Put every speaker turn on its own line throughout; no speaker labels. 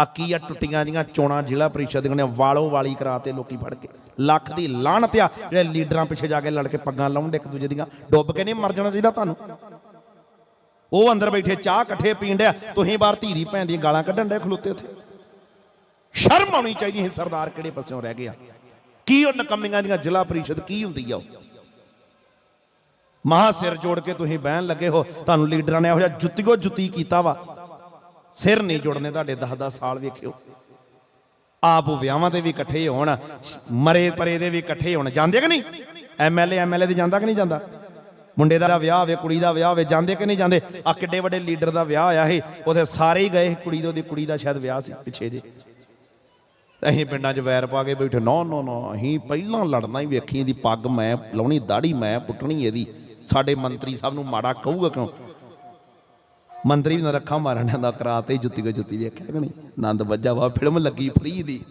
ਆ ਕੀ ਆ ਟੁੱਟੀਆਂ ਜੀਆਂ ਚੋਣਾਂ ਜ਼ਿਲ੍ਹਾ ਪ੍ਰੀਸ਼ਦ ਦੀਆਂ ਵਾਲੋ ਵਾਲੀ ਕਰਾਤੇ ਲੋਕੀ ਫੜ ਕੇ। ਲੱਖ ਦੀ ਲਾਹਨਤ ਆ, ਜਿਹੜੇ ਲੀਡਰਾਂ ਪਿੱਛੇ ਜਾ ਕੇ ਲੜ ਕੇ ਪੱਗਾਂ ਲਾਉਣ ਇੱਕ ਦੂਜੇ ਦੀਆਂ, ਡੁੱਬ ਕੇ ਨਹੀਂ ਮਰ ਜਾਣਾ ਚਾਹੀਦਾ ਤੁਹਾਨੂੰ। ਉਹ ਅੰਦਰ ਬੈਠੇ, ਚਾਹ ਇਕੱਠੇ ਪੀਣ ਡਿਆ, ਤੁਸੀਂ ਬਾਹਰ ਧੀਰੀ ਭੈਣ ਦੀਆਂ ਗਾਲਾਂ ਕੱਢਣ ਡੇ ਖਲੋਤੇ ਉੱਥੇ। ਸ਼ਰਮ ਆਉਣੀ ਚਾਹੀਦੀ ਹੈ ਸਰਦਾਰ ਕਿਹੜੇ ਪਾਸਿਓਂ ਰਹਿ ਗਿਆ? ਕੀ ਉਹ ਨਕਮੀਆਂ ਦੀਆਂ ਜ਼ਿਲ੍ਹਾ ਪ੍ਰੀਸ਼ਦ, ਕੀ ਹੁੰਦੀ ਆ ਉਹ? ਮਹਾ ਸਿਰ ਜੋੜ ਕੇ ਤੁਸੀਂ ਬਹਿਣ ਲੱਗੇ ਹੋ, ਤੁਹਾਨੂੰ ਲੀਡਰਾਂ ਨੇ ਇਹੋ ਜਿਹਾ ਜੁੱਤੀਓ ਜੁੱਤੀ ਕੀਤਾ ਵਾ। ਸਿਰ ਨਹੀਂ ਜੁੜਨੇ ਤੁਹਾਡੇ 10-10 ਸਾਲ ਵੇਖਿਓ। ਆਪ ਵਿਆਹਾਂ ਤੇ ਵੀ ਇਕੱਠੇ ਹੋਣ, ਮਰੇ ਪਰੇ ਦੇ ਵੀ ਇਕੱਠੇ ਹੋਣ, ਜਾਂਦੇ ਕਿ ਨਹੀਂ? ਐਮਐਲਏ ਐਮਐਲਏ ਦੇ ਜਾਂਦਾ ਕਿ ਨਹੀਂ ਜਾਂਦਾ? ਮੁੰਡੇ ਦਾ ਵਿਆਹ ਹੋਵੇ, ਕੁੜੀ ਦਾ ਵਿਆਹ ਹੋਵੇ, ਜਾਂਦੇ ਕਿ ਨਹੀਂ ਜਾਂਦੇ? ਆ ਕਿੱਡੇ ਵੱਡੇ ਲੀਡਰ ਦਾ ਵਿਆਹ ਹੋਇਆ ਸੀ ਉਹਦੇ ਸਾਰੇ ਹੀ ਗਏ ਕੁੜੀ ਦੇ ਉਹਦੀ ਕੁੜੀ ਦਾ ਸ਼ਾਇਦ ਵਿਆਹ ਸੀ ਪਿੱਛੇ ਜੇ। ਅਸੀਂ ਪਿੰਡਾਂ 'ਚ ਵੈਰ ਪਾ ਕੇ ਬੈਠੇ, ਨੋ ਨੋ ਨੋ, ਅਸੀਂ ਪਹਿਲਾਂ ਲੜਨਾ ਹੀ ਵੇਖੀ, ਇਹਦੀ ਪੱਗ ਮੈਂ ਲਾਉਣੀ ਦਾੜੀ ਮੈਂ ਪੁੱਟਣੀ ਇਹਦੀ। ਸਾਡੇ ਮੰਤਰੀ ਸਾਹਿਬ ਨੂੰ ਮਾੜਾ ਕਹੂਗਾ ਕਿਉਂ? ਮੰਤਰੀ ਵੀ ਨਾ ਰੱਖਾਂ ਮਾਰਨ ਦਾ ਕਰਾਤੇ ਜੁੱਤੀ ਕੋ ਜੁੱਤੀ ਵੇਖਿਆ ਕਿ ਨਹੀਂ? ਆਨੰਦ ਵੱਜਾ ਵਾ, ਫਿਲਮ ਲੱਗੀ ਫਰੀ ਦੀ।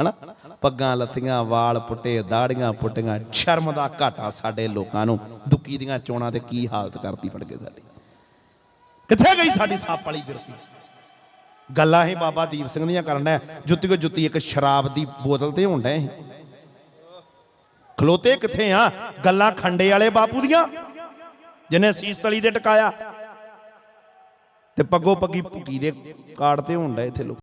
ਹਨਾ? ਪੱਗਾਂ ਲੱਥੀਆਂ, ਵਾਲ ਪੁੱਟੇ, ਦਾੜੀਆਂ ਪੁੱਟੀਆਂ, ਸ਼ਰਮ ਦਾ ਘਾਟਾ ਸਾਡੇ ਲੋਕਾਂ ਨੂੰ। ਦੁੱਕੀ ਦੀਆਂ ਚੋਣਾਂ ਤੇ ਕੀ ਹਾਲਤ ਕਰਤੀ ਫੜ ਕੇ ਸਾਡੀ। ਕਿੱਥੇ ਗਈ ਸਾਡੀ ਸੱਪ ਵਾਲੀ ਬਿਰਤੀ ਗੱਲਾਂ ਹੀ ਬਾਬਾ ਦੀਪ ਸਿੰਘ ਦੀਆਂ ਕਰਨਾ ਜੁੱਤੀ ਕੋ ਜੁੱਤੀ ਇੱਕ ਸ਼ਰਾਬ ਦੀ ਬੋਤਲ ਤੇ ਹੁੰਦਾ ਹੈ ਖਲੋਤੇ ਕਿੱਥੇ ਆ? ਗੱਲਾਂ ਖੰਡੇ ਵਾਲੇ ਬਾਪੂ ਦੀਆਂ। ਜਿਹਨੇ ਸੀਸ ਤਲੀ ਦੇ ਟਕਾਇਆ। ਤੇ ਪੱਗੋ ਪੱਗੀ ਭੁੱਕੀ ਦੇ ਕਾੜ ਤੇ ਹੁੰਦਾ ਇੱਥੇ ਲੋਕ।